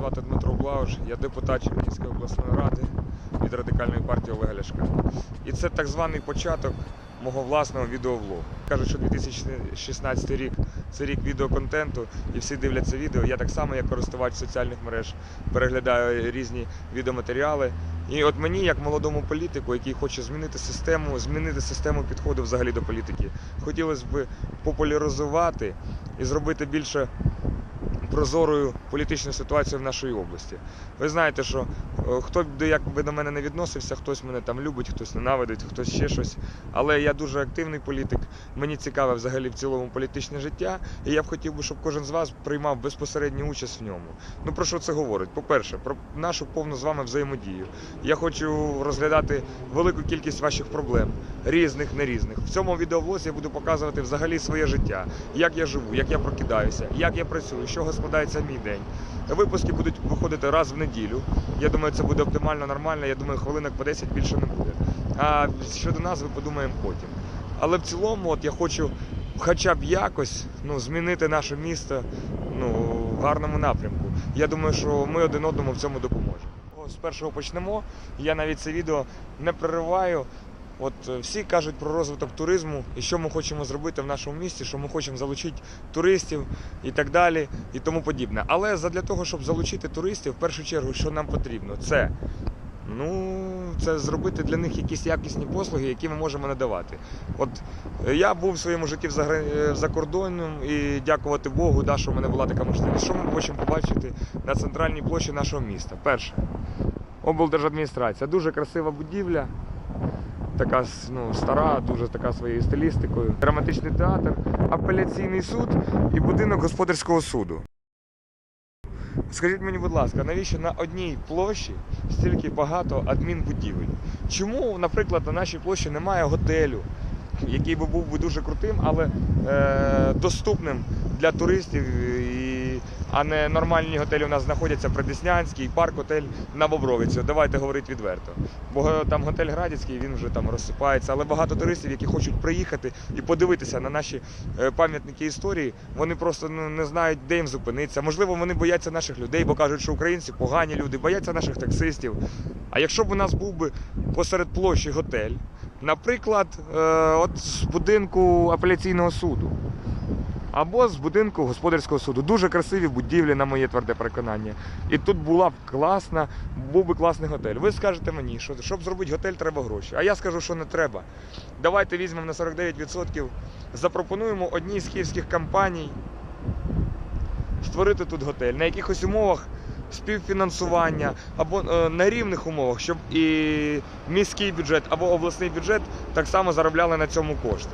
звати Дмитро Блауш, я депутат Чернігівської обласної ради від радикальної партії Олега Ляшка. І це так званий початок мого власного відеовлогу. Кажуть, що 2016 рік це рік відеоконтенту, і всі дивляться відео. Я так само, як користувач соціальних мереж, переглядаю різні відеоматеріали. І от мені, як молодому політику, який хоче змінити систему, змінити систему підходу взагалі до політики, хотілося б популяризувати і зробити більше прозорою політичну ситуацію в нашій області. Ви знаєте, що е, хто б як би до мене не відносився, хтось мене там любить, хтось ненавидить, хтось ще щось. Але я дуже активний політик. Мені цікаве взагалі в цілому політичне життя, і я б хотів би, щоб кожен з вас приймав безпосередню участь в ньому. Ну про що це говорить? По-перше, про нашу повну з вами взаємодію. Я хочу розглядати велику кількість ваших проблем, різних, нерізних. В цьому відеоблозі я буду показувати взагалі своє життя, як я живу, як я прокидаюся, як я працюю, з чого складається мій день. Випуски будуть виходити раз в неділю. Я думаю, це буде оптимально нормально. Я думаю, хвилинок по 10 більше не буде. А щодо назви подумаємо потім. Але в цілому, от я хочу хоча б якось ну, змінити наше місто ну, в гарному напрямку. Я думаю, що ми один одному в цьому допоможемо. З першого почнемо. Я навіть це відео не перериваю. От е, всі кажуть про розвиток туризму і що ми хочемо зробити в нашому місті, що ми хочемо залучити туристів і так далі, і тому подібне. Але задля того, щоб залучити туристів, в першу чергу, що нам потрібно, це ну, це зробити для них якісь якісні послуги, які ми можемо надавати. От е, я був в своєму житті в загра- е, за кордоном і дякувати Богу, да, що в мене була така можливість. Що ми хочемо побачити на центральній площі нашого міста? Перше, облдержадміністрація. Дуже красива будівля. Така ну, стара, дуже така своєю стилістикою. Драматичний театр, апеляційний суд і будинок господарського суду. Скажіть мені, будь ласка, навіщо на одній площі стільки багато адмінбудівель? Чому, наприклад, на нашій площі немає готелю, який би був би дуже крутим, але е, доступним для туристів, і, а не нормальні готелі у нас знаходяться Придеснянський, парк готель на Бобровицю. Давайте говорити відверто. Бо е, там готель Градівський, він вже там розсипається, але багато туристів, які хочуть приїхати і подивитися на наші е, пам'ятники історії, вони просто ну, не знають, де їм зупинитися. Можливо, вони бояться наших людей, бо кажуть, що українці погані люди, бояться наших таксистів. А якщо б у нас був би посеред площі готель, наприклад, е, от з будинку апеляційного суду. Або з будинку господарського суду. Дуже красиві будівлі, на моє тверде переконання. І тут була б класна, був би класний готель. Ви скажете мені, що щоб зробити готель, треба гроші. А я скажу, що не треба. Давайте візьмемо на 49%, запропонуємо одній з київських компаній створити тут готель на якихось умовах співфінансування або е, на рівних умовах, щоб і міський бюджет або обласний бюджет так само заробляли на цьому кошти.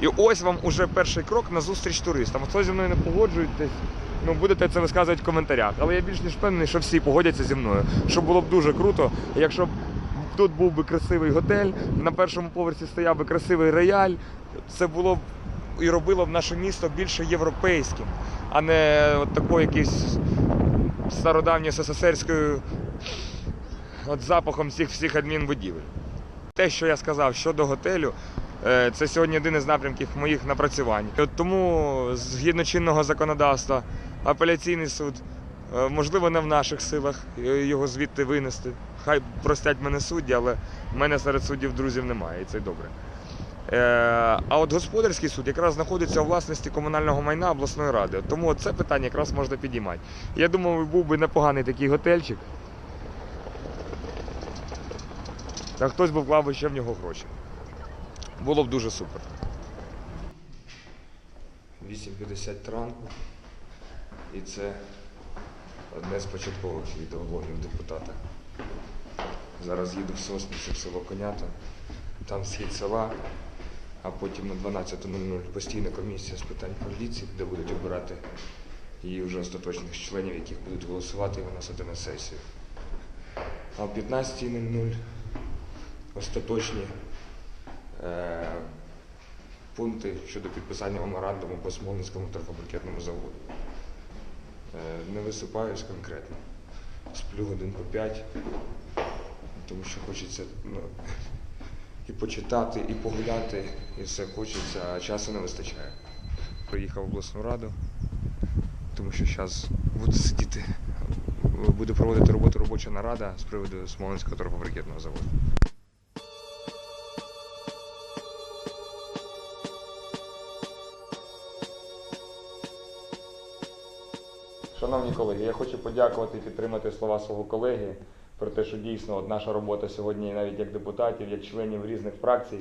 І ось вам уже перший крок на зустріч туристам. Хто зі мною не погоджуєтесь, ну будете це висказувати в коментарях. Але я більш ніж впевнений, що всі погодяться зі мною. Що було б дуже круто, якщо б тут був би красивий готель, на першому поверсі стояв би красивий рояль. Це було б і робило б наше місто більше європейським, а не от такою якоюсь стародавньою СССРською от запахом всіх всіх адмінбудівель. Те, що я сказав щодо готелю, це сьогодні один із напрямків моїх напрацювань. Тому, згідно чинного законодавства, апеляційний суд, е, можливо, не в наших силах е, його звідти винести. Хай простять мене судді, але в мене серед суддів друзів немає, і це добре. Е, А от господарський суд якраз знаходиться у власності комунального майна обласної ради. Тому це питання якраз можна підіймати. Я думаю, був би непоганий такий готельчик. Та хтось би вклав ще в нього гроші. Було б дуже супер. 8.50 ранку. І це одне з початкових відеоблогів депутата. Зараз їду в Сосниці, в село Конята. Там схід села, а потім на 12.00 постійна комісія з питань поліції, де будуть обирати її вже остаточних членів, яких будуть голосувати і виносити на сесію. А о 15.00 остаточні пункти щодо підписання меморандуму по Смолинському торфобрикетному заводу. Е, не висипаюсь конкретно. Сплю годин по 5, тому що хочеться ну, і почитати, і погуляти, і все хочеться, а часу не вистачає. Приїхав в обласну раду, тому що зараз буду сидіти буде проводити роботу робоча нарада з приводу Смоленського торфобрикетного заводу. Шановні колеги, я хочу подякувати і підтримати слова свого колеги про те, що дійсно от наша робота сьогодні, навіть як депутатів, як членів різних фракцій,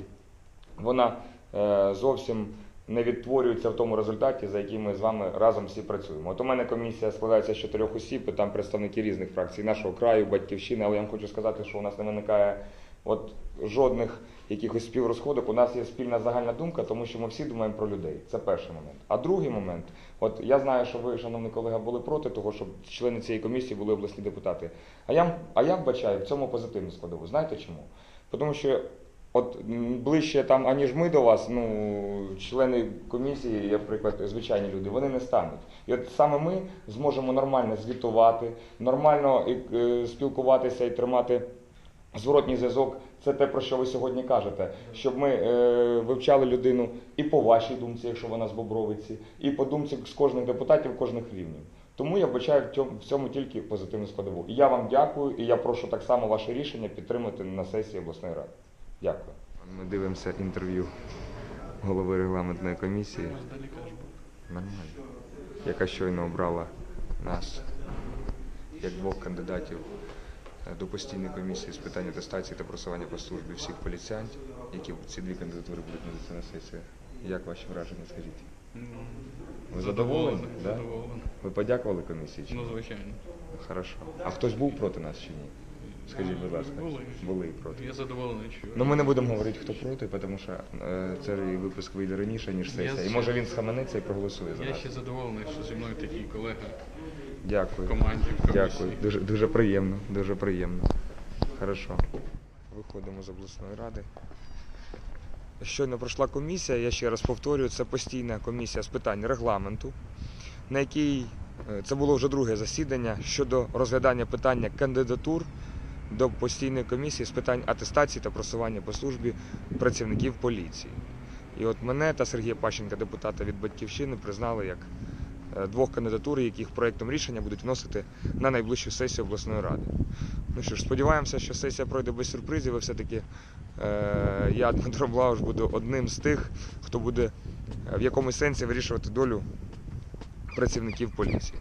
вона е, зовсім не відтворюється в тому результаті, за яким ми з вами разом всі працюємо. От у мене комісія складається з чотирьох осіб, і там представники різних фракцій, нашого краю, батьківщини, але я вам хочу сказати, що у нас не виникає от жодних якихось співрозходок. У нас є спільна загальна думка, тому що ми всі думаємо про людей. Це перший момент. А другий момент, от я знаю, що ви, шановний колега, були проти того, щоб члени цієї комісії були обласні депутати. А я, а я вбачаю в цьому позитивну складову. Знаєте чому? Тому що от ближче там, аніж ми до вас, ну, члени комісії, я, наприклад, звичайні люди, вони не стануть. І от саме ми зможемо нормально звітувати, нормально е, спілкуватися і тримати зворотній зв'язок. Це те, про що ви сьогодні кажете, щоб ми е, вивчали людину і по вашій думці, якщо вона з Бобровиці, і по думці з кожних депутатів, кожних рівнів. Тому я вбачаю в цьому, тільки позитивну складову. І я вам дякую, і я прошу так само ваше рішення підтримати на сесії обласної ради. Дякую. Ми дивимося інтерв'ю голови регламентної комісії. Нормально. Яка щойно обрала нас як двох кандидатів до постійної комісії з питань атестації та просування по службі всіх поліціянтів, які ці дві кандидатури будуть надати на сесію. Як ваші враження, скажіть? Ви задоволені? Да? Задоволений. Ви подякували комісії? Чи? ні? Ну, звичайно. Хорошо. А хтось був проти нас чи ні? Скажіть, будь ласка. Були. Були і проти. Я задоволений, що Ну ми не будемо говорити, хто проти, тому що е, цей випуск вийде раніше, ніж сесія. І ще- може він схаменеться і проголосує за я нас. ще задоволений, що зі мною такий колега Дякую. команді в комісії. Дякую. Дуже, дуже приємно, дуже приємно. Хорошо. Виходимо з обласної ради. Щойно пройшла комісія, я ще раз повторюю, це постійна комісія з питань регламенту, на якій е, це було вже друге засідання щодо розглядання питання кандидатур до постійної комісії з питань атестації та просування по службі працівників поліції. І от мене та Сергія Пащенка, депутата від Батьківщини, признали як двох кандидатур, яких проєктом рішення будуть вносити на найближчу сесію обласної ради. Ну що ж, сподіваємося, що сесія пройде без сюрпризів, і все-таки е, я, Дмитро Блауш, буду одним з тих, хто буде е, в якомусь сенсі вирішувати долю працівників поліції.